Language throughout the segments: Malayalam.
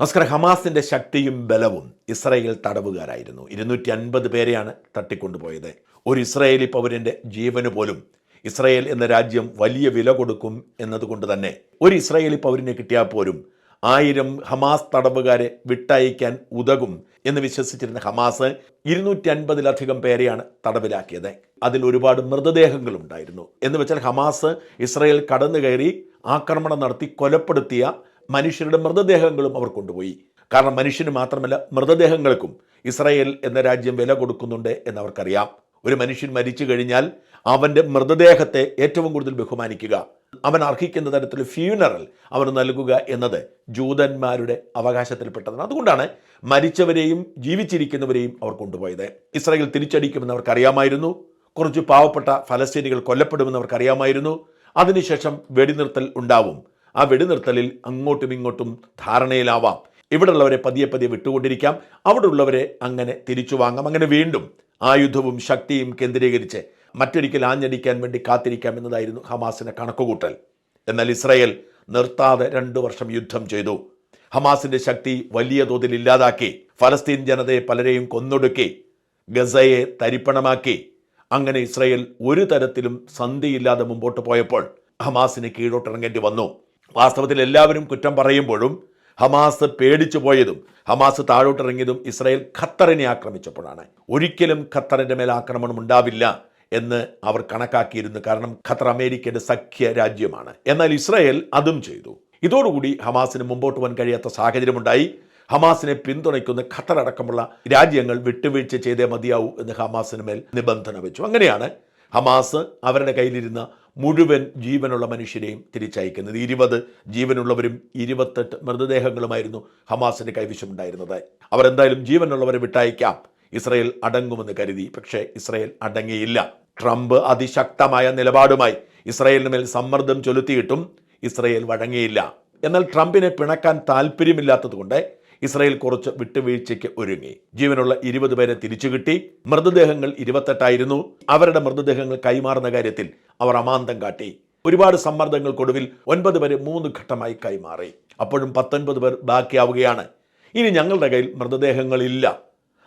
നമസ്കാരം ഹമാസിന്റെ ശക്തിയും ബലവും ഇസ്രയേൽ തടവുകാരായിരുന്നു. ഇരുന്നൂറ്റി അൻപത് പേരെയാണ് തട്ടിക്കൊണ്ടുപോയത്. ഒരു ഇസ്രയേലി പൗരന്റെ ജീവന് പോലും ഇസ്രയേൽ എന്ന രാജ്യം വലിയ വില കൊടുക്കും എന്നതുകൊണ്ട് തന്നെ ഒരു ഇസ്രയേലി പൗരനെ കിട്ടിയാൽ പോലും ആയിരം ഹമാസ് തടവുകാരെ വിട്ടയക്കാൻ ഉതകും എന്ന് വിശ്വസിച്ചിരുന്ന ഹമാസ് ഇരുന്നൂറ്റി അൻപതിലധികം പേരെയാണ് തടവിലാക്കിയത്. അതിൽ ഒരുപാട് മൃതദേഹങ്ങൾ ഉണ്ടായിരുന്നു എന്ന് വെച്ചാൽ ഹമാസ് ഇസ്രയേൽ കടന്നു കയറി ആക്രമണം നടത്തി കൊലപ്പെടുത്തിയ മനുഷ്യരുടെ മൃതദേഹങ്ങളും അവർ കൊണ്ടുപോയി. കാരണം മനുഷ്യന് മാത്രമല്ല മൃതദേഹങ്ങൾക്കും ഇസ്രായേൽ എന്ന രാജ്യം വില കൊടുക്കുന്നുണ്ട് എന്നവർക്കറിയാം. ഒരു മനുഷ്യൻ മരിച്ചു കഴിഞ്ഞാൽ അവന്റെ മൃതദേഹത്തെ ഏറ്റവും കൂടുതൽ ബഹുമാനിക്കുക. അവൻ അർഹിക്കുന്ന തരത്തിൽ ഫ്യൂണറൽ അവർ നൽകുക എന്നത് ജൂതന്മാരുടെ അവകാശത്തിൽപ്പെട്ടതാണ്. അതുകൊണ്ടാണ് മരിച്ചവരെയും ജീവിച്ചിരിക്കുന്നവരെയും അവർ കൊണ്ടുപോയത്. ഇസ്രായേൽ തിരിച്ചടിക്കുമെന്ന് അവർക്കറിയാമായിരുന്നു. കുറച്ച് പാവപ്പെട്ട ഫലസ്തീനികൾ കൊല്ലപ്പെടുമെന്ന് അവർക്കറിയാമായിരുന്നു. അതിനുശേഷം വെടിനിർത്തൽ ഉണ്ടാവും. ആ വെടിനിർത്തലിൽ അങ്ങോട്ടും ഇങ്ങോട്ടും ധാരണയിലാവാം. ഇവിടെയുള്ളവരെ പതിയെ പതിയെ വിട്ടുകൊണ്ടിരിക്കാം. അവിടെ ഉള്ളവരെ അങ്ങനെ തിരിച്ചു വാങ്ങാം. അങ്ങനെ വീണ്ടും ആയുധവും ശക്തിയും കേന്ദ്രീകരിച്ച് മറ്റൊരിക്കൽ ആഞ്ഞടിക്കാൻ വേണ്ടി കാത്തിരിക്കാം എന്നതായിരുന്നു ഹമാസിന്റെ കണക്കുകൂട്ടൽ. എന്നാൽ ഇസ്രായേൽ നിർത്താതെ രണ്ടു വർഷം യുദ്ധം ചെയ്തു. ഹമാസിന്റെ ശക്തി വലിയ തോതിൽ ഇല്ലാതാക്കി. ഫലസ്തീൻ ജനതയെ പലരെയും കൊന്നൊടുക്കി. ഗസയെ തരിപ്പണമാക്കി. അങ്ങനെ ഇസ്രായേൽ ഒരു തരത്തിലും സന്ധിയില്ലാതെ മുമ്പോട്ട് പോയപ്പോൾ ഹമാസിന് കീഴോട്ടിറങ്ങേണ്ടി വന്നു. വാസ്തവത്തിൽ എല്ലാവരും കുറ്റം പറയുമ്പോഴും ഹമാസ് പേടിച്ചു പോയതും ഹമാസ് താഴോട്ടിറങ്ങിയതും ഇസ്രായേൽ ഖത്തറിനെ ആക്രമിച്ചപ്പോഴാണ്. ഒരിക്കലും ഖത്തറിന്റെ മേൽ ആക്രമണം ഉണ്ടാവില്ല എന്ന് അവർ കണക്കാക്കിയിരുന്നു. കാരണം ഖത്തർ അമേരിക്കയുടെ സഖ്യ രാജ്യമാണ്. എന്നാൽ ഇസ്രായേൽ അതും ചെയ്തു. ഇതോടുകൂടി ഹമാസിന് മുമ്പോട്ട് പോകാൻ കഴിയാത്ത സാഹചര്യമുണ്ടായി. ഹമാസിനെ പിന്തുണയ്ക്കുന്ന ഖത്തർ അടക്കമുള്ള രാജ്യങ്ങൾ വിട്ടുവീഴ്ച ചെയ്തേ മതിയാവൂ എന്ന് ഹമാസിന് മേൽ നിബന്ധന വെച്ചു. അങ്ങനെയാണ് ഹമാസ് അവരുടെ കയ്യിലിരുന്ന മുഴുവൻ ജീവനുള്ള മനുഷ്യരെയും തിരിച്ചയക്കുന്നത്. ഇരുപത് ജീവനുള്ളവരും ഇരുപത്തെട്ട് മൃതദേഹങ്ങളുമായിരുന്നു ഹമാസിന്റെ കൈവശമുണ്ടായിരുന്നത്. അവർ എന്തായാലും ജീവനുള്ളവരെ വിട്ടയക്കാം. ഇസ്രയേൽ അടങ്ങുമെന്ന് കരുതി. പക്ഷേ ഇസ്രയേൽ അടങ്ങിയില്ല ട്രംപ് അതിശക്തമായ നിലപാടുമായി ഇസ്രയേലിന് മേൽ സമ്മർദ്ദം ചൊലുത്തിയിട്ടും ഇസ്രയേൽ വഴങ്ങിയില്ല. എന്നാൽ ട്രംപിനെ പിണക്കാൻ താല്പര്യമില്ലാത്തതുകൊണ്ട് ഇസ്രായേൽ കുറച്ച് വിട്ടുവീഴ്ചയ്ക്ക് ഒരുങ്ങി. ജീവനുള്ള ഇരുപത് പേരെ തിരിച്ചു കിട്ടി. മൃതദേഹങ്ങൾ ഇരുപത്തെട്ടായിരുന്നു. അവരുടെ മൃതദേഹങ്ങൾ കൈമാറുന്ന കാര്യത്തിൽ അവർ അമാന്തം കാട്ടി. ഒരുപാട് സമ്മർദ്ദങ്ങൾക്കൊടുവിൽ ഒൻപത് പേരെ മൂന്ന് ഘട്ടമായി കൈമാറി. അപ്പോഴും പത്തൊൻപത് പേർ ബാക്കിയാവുകയാണ്. ഇനി ഞങ്ങളുടെ കയ്യിൽ മൃതദേഹങ്ങളില്ല.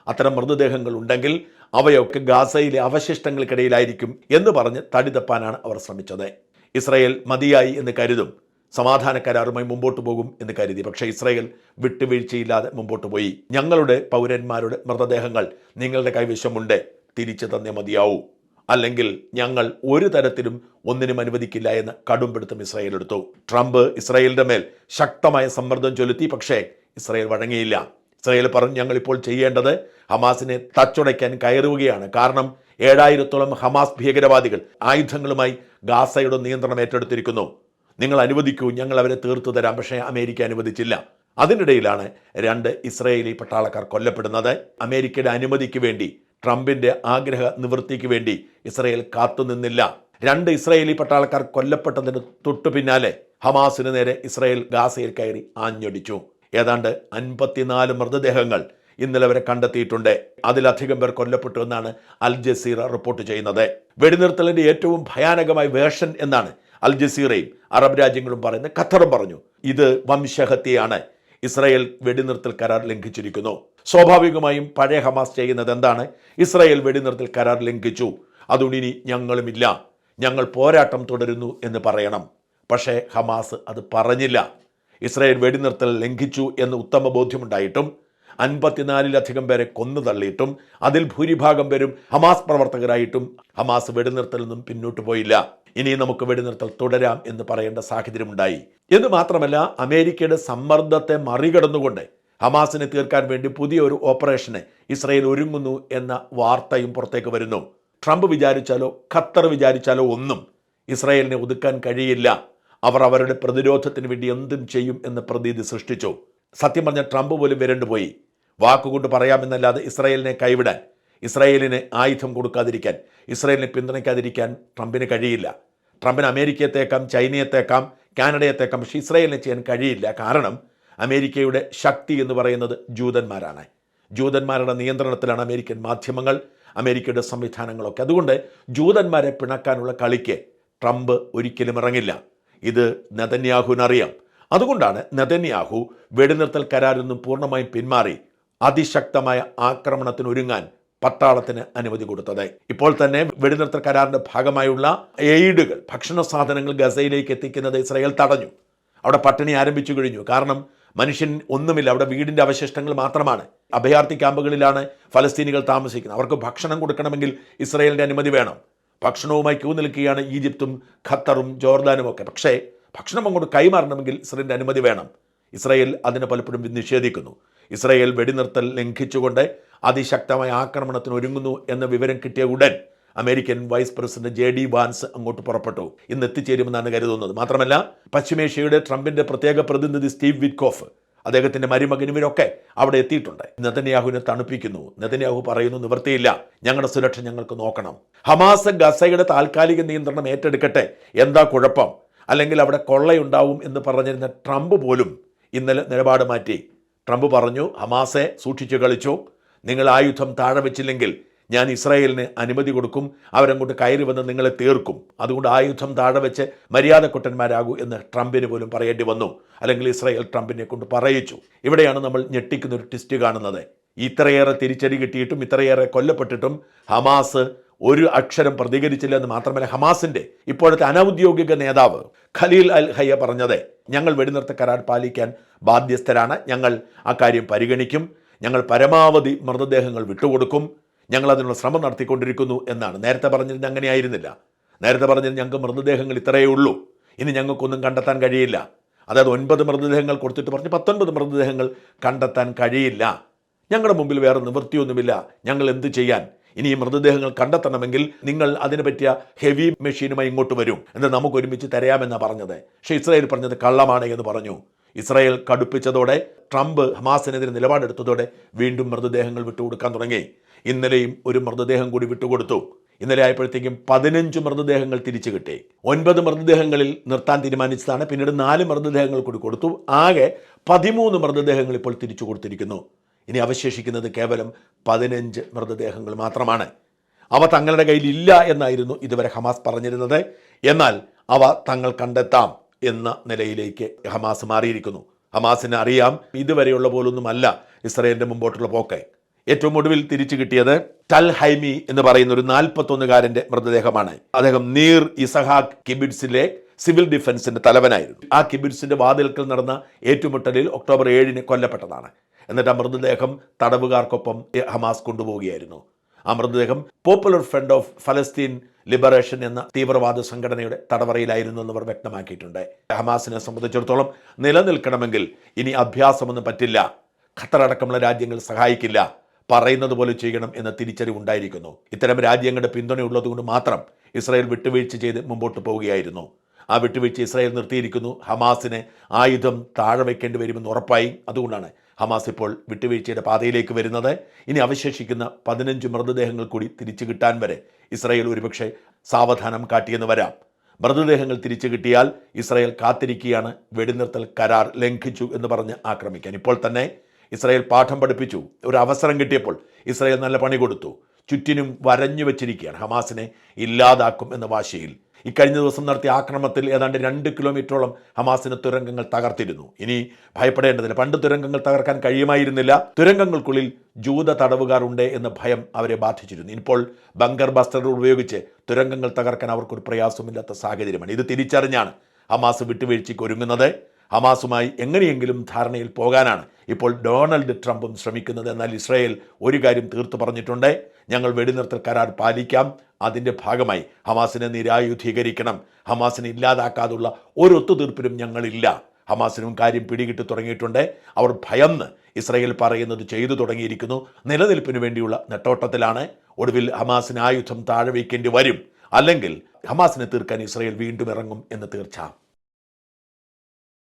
അത്തരം മൃതദേഹങ്ങൾ ഉണ്ടെങ്കിൽ അവയൊക്കെ ഗാസയിലെ അവശിഷ്ടങ്ങൾക്കിടയിലായിരിക്കും എന്ന് പറഞ്ഞ് തടിതപ്പാനാണ് അവർ ശ്രമിച്ചത്. ഇസ്രയേൽ മതിയായി എന്ന് കരുതും. സമാധാന കരാറുമായി മുമ്പോട്ട് പോകും എന്ന് കരുതി. പക്ഷേ ഇസ്രായേൽ വിട്ടുവീഴ്ചയില്ലാതെ മുമ്പോട്ട് പോയി. ഞങ്ങളുടെ പൗരന്മാരുടെ മൃതദേഹങ്ങൾ നിങ്ങളുടെ കൈവശമുണ്ട്. തിരിച്ചു തന്നെ മതിയാവൂ. അല്ലെങ്കിൽ ഞങ്ങൾ ഒരു തരത്തിലും ഒന്നിനും അനുവദിക്കില്ല എന്ന് കടുംപിടുത്തം ഇസ്രായേൽ എടുത്തു. ട്രംപ് ഇസ്രായേലിന്റെ മേൽ ശക്തമായ സമ്മർദ്ദം ചൊലുത്തി. പക്ഷേ ഇസ്രായേൽ വഴങ്ങിയില്ല. ഇസ്രായേൽ പറഞ്ഞു ഞങ്ങളിപ്പോൾ ചെയ്യേണ്ടത് ഹമാസിനെ തച്ചുടയ്ക്കാൻ കയറുകയാണ്. കാരണം ഏഴായിരത്തോളം ഹമാസ് ഭീകരവാദികൾ ആയുധങ്ങളുമായി ഗാസയുടെ നിയന്ത്രണം ഏറ്റെടുത്തിരിക്കുന്നു. നിങ്ങൾ അനുവദിക്കൂ ഞങ്ങൾ അവരെ തീർത്തു തരാം പക്ഷേ അമേരിക്ക അനുവദിച്ചില്ല. അതിനിടയിലാണ് രണ്ട് ഇസ്രായേലി പട്ടാളക്കാർ കൊല്ലപ്പെടുന്നത്. അമേരിക്കയുടെ അനുമതിക്ക് വേണ്ടി ട്രംപിന്റെ ആഗ്രഹ നിവൃത്തിക്ക് വേണ്ടി ഇസ്രായേൽ കാത്തുനിന്നില്ല രണ്ട് ഇസ്രായേലി പട്ടാളക്കാർ കൊല്ലപ്പെട്ടതിന് തൊട്ടു പിന്നാലെ ഹമാസിന് നേരെ ഇസ്രായേൽ ഗാസയിൽ കയറി ആഞ്ഞടിച്ചു. ഏതാണ്ട് അൻപത്തിനാല് മൃതദേഹങ്ങൾ ഇന്നലെ വരെ കണ്ടെത്തിയിട്ടുണ്ട്. അതിലധികം പേർ കൊല്ലപ്പെട്ടു എന്നാണ് അൽ ജസീറ റിപ്പോർട്ട് ചെയ്യുന്നത്. വെടിനിർത്തലിന്റെ ഏറ്റവും ഭയാനകമായ വേഷൻ എന്നാണ് അൽ ജസീറയും അറബ് രാജ്യങ്ങളും പറയുന്ന ഖത്തറും പറഞ്ഞു ഇത് വംശഹത്യയാണ്. ഇസ്രായേൽ വെടിനിർത്തൽ കരാർ ലംഘിച്ചിരിക്കുന്നു. സ്വാഭാവികമായും പഴയ ഹമാസ് ചെയ്യുന്നത് എന്താണ് ഇസ്രായേൽ വെടിനിർത്തൽ കരാർ ലംഘിച്ചു. അതുകൊണ്ട് ഇനി ഞങ്ങളുമില്ല. ഞങ്ങൾ പോരാട്ടം തുടരുന്നു എന്ന് പറയണം. പക്ഷേ ഹമാസ് അത് പറഞ്ഞില്ല. ഇസ്രായേൽ വെടിനിർത്തൽ ലംഘിച്ചു എന്ന് ഉത്തമ ബോധ്യമുണ്ടായിട്ടും അൻപത്തിനാലിലധികം പേരെ കൊന്നു തള്ളിയിട്ടും അതിൽ ഭൂരിഭാഗം പേരും ഹമാസ് പ്രവർത്തകരായിട്ടും ഹമാസ് വെടിനിർത്തൽ നിന്നും പിന്നോട്ട് പോയില്ല. ഇനി നമുക്ക് വെടിനിർത്തൽ തുടരാം എന്ന് പറയേണ്ട സാഹചര്യമുണ്ടായി. എന്ന് മാത്രമല്ല അമേരിക്കയുടെ സമ്മർദ്ദത്തെ മറികടന്നുകൊണ്ട് ഹമാസിനെ തീർക്കാൻ വേണ്ടി പുതിയ ഒരു ഓപ്പറേഷന് ഇസ്രയേൽ ഒരുങ്ങുന്നു എന്ന വാർത്തയും പുറത്തേക്ക് വരുന്നു. ട്രംപ് വിചാരിച്ചാലോ ഖത്തർ വിചാരിച്ചാലോ ഒന്നും ഇസ്രയേലിനെ ഒതുക്കാൻ കഴിയില്ല. അവർ അവരുടെ പ്രതിരോധത്തിന് വേണ്ടി എന്തും ചെയ്യും എന്ന് പ്രതീതി സൃഷ്ടിച്ചു. സത്യം പറഞ്ഞ ട്രംപ് പോലും വരണ്ടുപോയി. വാക്കുകൊണ്ട് പറയാമെന്നല്ലാതെ ഇസ്രയേലിനെ കൈവിടാൻ ഇസ്രായേലിന് ആയുധം കൊടുക്കാതിരിക്കാൻ ഇസ്രായേലിനെ പിന്തുണയ്ക്കാതിരിക്കാൻ ട്രംപിന് കഴിയില്ല. ട്രംപിന് അമേരിക്കയത്തേക്കാം ചൈനയത്തേക്കാം കാനഡയത്തേക്കാം പക്ഷേ ഇസ്രായേലിനെ ചെയ്യാൻ കഴിയില്ല. കാരണം അമേരിക്കയുടെ ശക്തി എന്ന് പറയുന്നത് ജൂതന്മാരാണ്. ജൂതന്മാരുടെ നിയന്ത്രണത്തിലാണ് അമേരിക്കൻ മാധ്യമങ്ങൾ അമേരിക്കയുടെ സംവിധാനങ്ങളൊക്കെ. അതുകൊണ്ട് ജൂതന്മാരെ പിണക്കാനുള്ള കളിക്ക് ട്രംപ് ഒരിക്കലും ഇറങ്ങില്ല. ഇത് നെതന്യാഹുവിനറിയാം. അതുകൊണ്ടാണ് നെതന്യാഹു വെടിനിർത്തൽ കരാറിൽ നിന്നും പൂർണമായും പിന്മാറി അതിശക്തമായ ആക്രമണത്തിന് ഒരുങ്ങാൻ പട്ടാളത്തിന് അനുമതി കൊടുത്തത്. ഇപ്പോൾ തന്നെ വെടിനിർത്തൽ കരാറിന്റെ ഭാഗമായുള്ള എയ്ഡുകൾ ഭക്ഷണ സാധനങ്ങൾ ഗസയിലേക്ക് എത്തിക്കുന്നത് ഇസ്രായേൽ തടഞ്ഞു. അവിടെ പട്ടിണി ആരംഭിച്ചു കഴിഞ്ഞു. കാരണം മനുഷ്യൻ ഒന്നുമില്ല. അവിടെ വീടിന്റെ അവശിഷ്ടങ്ങൾ മാത്രമാണ്. അഭയാർത്ഥി ക്യാമ്പുകളിലാണ് ഫലസ്തീനികൾ താമസിക്കുന്നത്. അവർക്ക് ഭക്ഷണം കൊടുക്കണമെങ്കിൽ ഇസ്രായേലിന്റെ അനുമതി വേണം. ഭക്ഷണവുമായി ക്യൂ നിൽക്കുകയാണ് ഈജിപ്തും ഖത്തറും ജോർദാനും ഒക്കെ. പക്ഷേ ഭക്ഷണം അങ്ങോട്ട് കൈമാറണമെങ്കിൽ ഇസ്രയേലിന്റെ അനുമതി വേണം. ഇസ്രായേൽ അതിനെ പലപ്പോഴും നിഷേധിക്കുന്നു. ഇസ്രായേൽ വെടിനിർത്തൽ ലംഘിച്ചുകൊണ്ട് അതിശക്തമായ ആക്രമണത്തിന് ഒരുങ്ങുന്നു എന്ന വിവരം കിട്ടിയ ഉടൻ American vice president J D Vance അങ്ങോട്ട് പുറപ്പെട്ടു. ഇന്ന് എത്തിച്ചേരുമെന്നാണ് കരുതുന്നത്. മാത്രമല്ല പശ്ചിമേഷ്യയുടെ ട്രംപിന്റെ പ്രത്യേക പ്രതിനിധി സ്റ്റീവ് വിറ്റ്കോഫ് അദ്ദേഹത്തിന്റെ മരുമകൻ ഇവരൊക്കെ അവിടെ എത്തിയിട്ടുണ്ട്. നെതന്യാഹുവിനെ തണുപ്പിക്കുന്നു. നെതന്യാഹു പറയുന്നു നിവൃത്തിയില്ല. ഞങ്ങളുടെ സുരക്ഷ ഞങ്ങൾക്ക് നോക്കണം. ഹമാസ് ഗസയുടെ താൽക്കാലിക നിയന്ത്രണം ഏറ്റെടുക്കട്ടെ. എന്താ കുഴപ്പം? അല്ലെങ്കിൽ അവിടെ കൊള്ളയുണ്ടാവും എന്ന് പറഞ്ഞിരുന്ന ട്രംപ് പോലും ഇന്നലെ നിലപാട് മാറ്റി. ട്രംപ് പറഞ്ഞു ഹമാസെ സൂക്ഷിച്ചു കളിച്ചു. നിങ്ങൾ ആയുധം താഴെ വെച്ചില്ലെങ്കിൽ ഞാൻ ഇസ്രായേലിന് അനുമതി കൊടുക്കും അവരങ്ങോട്ട് കയറി വന്ന് നിങ്ങളെ തീർക്കും. അതുകൊണ്ട് ആയുധം താഴെ വെച്ച് മര്യാദക്കുട്ടന്മാരാകൂ എന്ന് ട്രംപിന് പോലും പറയേണ്ടി വന്നു. അല്ലെങ്കിൽ ഇസ്രായേൽ ട്രംപിനെ കൊണ്ട് പറയിച്ചു. ഇവിടെയാണ് നമ്മൾ ഞെട്ടിക്കുന്ന ഒരു ട്വിസ്റ്റ് കാണുന്നത്. ഇത്രയേറെ തിരിച്ചടി കിട്ടിയിട്ടും ഇത്രയേറെ കൊല്ലപ്പെട്ടിട്ടും ഹമാസ് ഒരു അക്ഷരം പ്രതികരിച്ചില്ല എന്ന് മാത്രമല്ല ഹമാസിന്റെ ഇപ്പോഴത്തെ അനൗദ്യോഗിക നേതാവ് ഖലീൽ അൽ ഹയ്യ പറഞ്ഞത് ഞങ്ങൾ വെടിനിർത്ത കരാർ പാലിക്കാൻ ബാധ്യസ്ഥരാണ്. ഞങ്ങൾ ആ കാര്യം പരിഗണിക്കും. ഞങ്ങൾ പരമാവധി മൃതദേഹങ്ങൾ വിട്ടുകൊടുക്കും. ഞങ്ങൾ അതിനുള്ള ശ്രമം നടത്തിക്കൊണ്ടിരിക്കുന്നു എന്നാണ്. നേരത്തെ പറഞ്ഞിരുന്നത് അങ്ങനെയായിരുന്നില്ല. നേരത്തെ പറഞ്ഞത് ഞങ്ങൾക്ക് മൃതദേഹങ്ങൾ ഇത്രയേ ഉള്ളൂ. ഇനി ഞങ്ങൾക്കൊന്നും കണ്ടെത്താൻ കഴിയില്ല. അതായത് ഒൻപത് മൃതദേഹങ്ങൾ കൊടുത്തിട്ട് പറഞ്ഞ് പത്തൊൻപത് മൃതദേഹങ്ങൾ കണ്ടെത്താൻ കഴിയില്ല. ഞങ്ങളുടെ മുമ്പിൽ വേറെ നിവൃത്തിയൊന്നുമില്ല. ഞങ്ങൾ എന്ത് ചെയ്യാൻ? ഇനി ഈ മൃതദേഹങ്ങൾ കണ്ടെത്തണമെങ്കിൽ നിങ്ങൾ അതിനെ പറ്റിയ ഹെവി മെഷീനുമായി ഇങ്ങോട്ട് വരും. എന്നിട്ട് നമുക്ക് ഒരുമിച്ച് തരാമെന്നാണ് പറഞ്ഞത്. പക്ഷേ ഇസ്രായേൽ പറഞ്ഞത് കള്ളമാണ് എന്ന് പറഞ്ഞു. ഇസ്രായേൽ കടുപ്പിച്ചതോടെ ട്രംപ് ഹമാസിനെതിരെ നിലപാടെടുത്തതോടെ വീണ്ടും മൃതദേഹങ്ങൾ വിട്ടുകൊടുക്കാൻ തുടങ്ങി. ഇന്നലെയും ഒരു മൃതദേഹം കൂടി വിട്ടുകൊടുത്തു. ഇന്നലെ ആയപ്പോഴത്തേക്കും പതിനഞ്ച് മൃതദേഹങ്ങൾ തിരിച്ചു കിട്ടി. ഒൻപത് മൃതദേഹങ്ങളിൽ നിർത്താൻ തീരുമാനിച്ചതാണ്. പിന്നീട് നാല് മൃതദേഹങ്ങൾ കൂടി കൊടുത്തു. ആകെ പതിമൂന്ന് മൃതദേഹങ്ങൾ ഇപ്പോൾ തിരിച്ചു കൊടുത്തിരിക്കുന്നു. ഇനി അവശേഷിക്കുന്നത് കേവലം പതിനഞ്ച് മൃതദേഹങ്ങൾ മാത്രമാണ്. അവ തങ്ങളുടെ കയ്യിൽ ഇല്ല എന്നായിരുന്നു ഇതുവരെ ഹമാസ് പറഞ്ഞിരുന്നത്. എന്നാൽ അവ തങ്ങൾ കണ്ടെത്താം എന്ന നിലയിലേക്ക് ഹമാസ് മാറിയിരിക്കുന്നു. ഹമാസിന് അറിയാം ഇതുവരെയുള്ള പോലൊന്നുമല്ല ഇസ്രയേലിന്റെ മുമ്പോട്ടുള്ള പോക്ക്. ഏറ്റവും ഒടുവിൽ തിരിച്ചു കിട്ടിയത് ടൽ ഹൈമി എന്ന് പറയുന്ന ഒരു നാൽപ്പത്തൊന്നുകാരന്റെ മൃതദേഹമാണ്. അദ്ദേഹം നീർ ഇസഹാഖ് കിബിഡ്സിലെ സിവിൽ ഡിഫൻസിന്റെ തലവനായിരുന്നു. ആ കിബിഡ്സിന്റെ വാതിൽക്കൽ നടന്ന ഏറ്റുമുട്ടലിൽ ഒക്ടോബർ ഏഴിന് കൊല്ലപ്പെട്ടതാണ്. എന്നിട്ട് ആ മൃതദേഹം തടവുകാർക്കൊപ്പം ഹമാസ് കൊണ്ടുപോവുകയായിരുന്നു. ആ മൃതദേഹം പോപ്പുലർ ഫ്രണ്ട് ഓഫ് ഫലസ്തീൻ ലിബറേഷൻ എന്ന തീവ്രവാദ സംഘടനയുടെ തടവറയിലായിരുന്നു എന്നവർ വ്യക്തമാക്കിയിട്ടുണ്ട്. ഹമാസിനെ സംബന്ധിച്ചിടത്തോളം നിലനിൽക്കണമെങ്കിൽ ഇനി അഭ്യാസമൊന്നും പറ്റില്ല. ഖത്തറടക്കമുള്ള രാജ്യങ്ങൾ സഹായിക്കില്ല. പറയുന്നത് പോലെ ചെയ്യണം എന്ന തിരിച്ചറിവുണ്ടായിരിക്കുന്നു ഇത്തരം രാജ്യങ്ങളുടെ പിന്തുണയുള്ളതുകൊണ്ട് മാത്രം ഇസ്രായേൽ വിട്ടുവീഴ്ച ചെയ്ത് മുമ്പോട്ട് പോവുകയായിരുന്നു. ആ വിട്ടുവീഴ്ച ഇസ്രായേൽ നിർത്തിയിരിക്കുന്നു. ഹമാസിനെ ആയുധം താഴെ വയ്ക്കേണ്ടി വരുമെന്ന് ഉറപ്പായി. അതുകൊണ്ടാണ് ഹമാസ് ഇപ്പോൾ വിട്ടുവീഴ്ചയുടെ പാതയിലേക്ക് വരുന്നത്. ഇനി അവശേഷിക്കുന്ന പതിനഞ്ച് മൃതദേഹങ്ങൾ കൂടി തിരിച്ചു കിട്ടാൻ വരെ ഇസ്രായേൽ ഒരുപക്ഷെ സാവധാനം കാട്ടിയെന്ന് വരാം. മൃതദേഹങ്ങൾ തിരിച്ചു കിട്ടിയാൽ ഇസ്രായേൽ കാത്തിരിക്കുകയാണ് വെടിനിർത്തൽ കരാർ ലംഘിച്ചു എന്ന് പറഞ്ഞ് ആക്രമിക്കാൻ. ഇപ്പോൾ തന്നെ ഇസ്രായേൽ പാഠം പഠിപ്പിച്ചു. ഒരു അവസരം കിട്ടിയപ്പോൾ ഇസ്രായേൽ നല്ല പണി കൊടുത്തു. ചുറ്റിനും വരഞ്ഞു വച്ചിരിക്കുകയാണ്. ഹമാസിനെ ഇല്ലാതാക്കും എന്ന വാശിയിൽ ഇക്കഴിഞ്ഞ ദിവസം നടത്തിയ ആക്രമണത്തിൽ ഏതാണ്ട് രണ്ട് കിലോമീറ്ററോളം ഹമാസിന് തുരങ്കങ്ങൾ തകർത്തിരുന്നു. ഇനി ഭയപ്പെടേണ്ടതില്ല. പണ്ട് തുരങ്കങ്ങൾ തകർക്കാൻ കഴിയുമായിരുന്നില്ല. തുരങ്കങ്ങൾക്കുള്ളിൽ ജൂത തടവുകാർ ഉണ്ട് എന്ന ഭയം അവരെ ബാധിച്ചിരുന്നു. ഇപ്പോൾ ബങ്കർ ബസ്റ്ററുകൾ ഉപയോഗിച്ച് തുരങ്കങ്ങൾ തകർക്കാൻ അവർക്കൊരു പ്രയാസമില്ലാത്ത സാഹചര്യമാണ്. ഇത് തിരിച്ചറിഞ്ഞാണ് ഹമാസ് വിട്ടുവീഴ്ചയ്ക്ക് ഒരുങ്ങുന്നത്. ഹമാസുമായി എങ്ങനെയെങ്കിലും ധാരണയിൽ പോകാനാണ് ഇപ്പോൾ ഡൊണാൾഡ് ട്രംപും ശ്രമിക്കുന്നത്. എന്നാൽ ഇസ്രായേൽ ഒരു കാര്യം തീർത്തു പറഞ്ഞിട്ടുണ്ട്. ഞങ്ങൾ വെടിനിർത്തൽ കരാർ പാലിക്കാം. അതിന്റെ ഭാഗമായി ഹമാസിനെ നിരായുധീകരിക്കണം. ഹമാസിനെ ഇല്ലാതാക്കാതുള്ള ഒരു ഒത്തുതീർപ്പിലും ഞങ്ങളില്ല. ഹമാസിനും കാര്യം പിടികിട്ടി തുടങ്ങിയിട്ടുണ്ട്. അവർ ഭയന്ന് ഇസ്രയേൽ പറയുന്നത് ചെയ്തു തുടങ്ങിയിരിക്കുന്നു. നിലനിൽപ്പിന് വേണ്ടിയുള്ള നെട്ടോട്ടത്തിലാണ് ഒടുവിൽ ഹമാസിന് ആയുധം താഴെ വയ്ക്കേണ്ടി വരും. അല്ലെങ്കിൽ ഹമാസിനെ തീർക്കാൻ ഇസ്രയേൽ വീണ്ടും ഇറങ്ങും എന്ന് തീർച്ച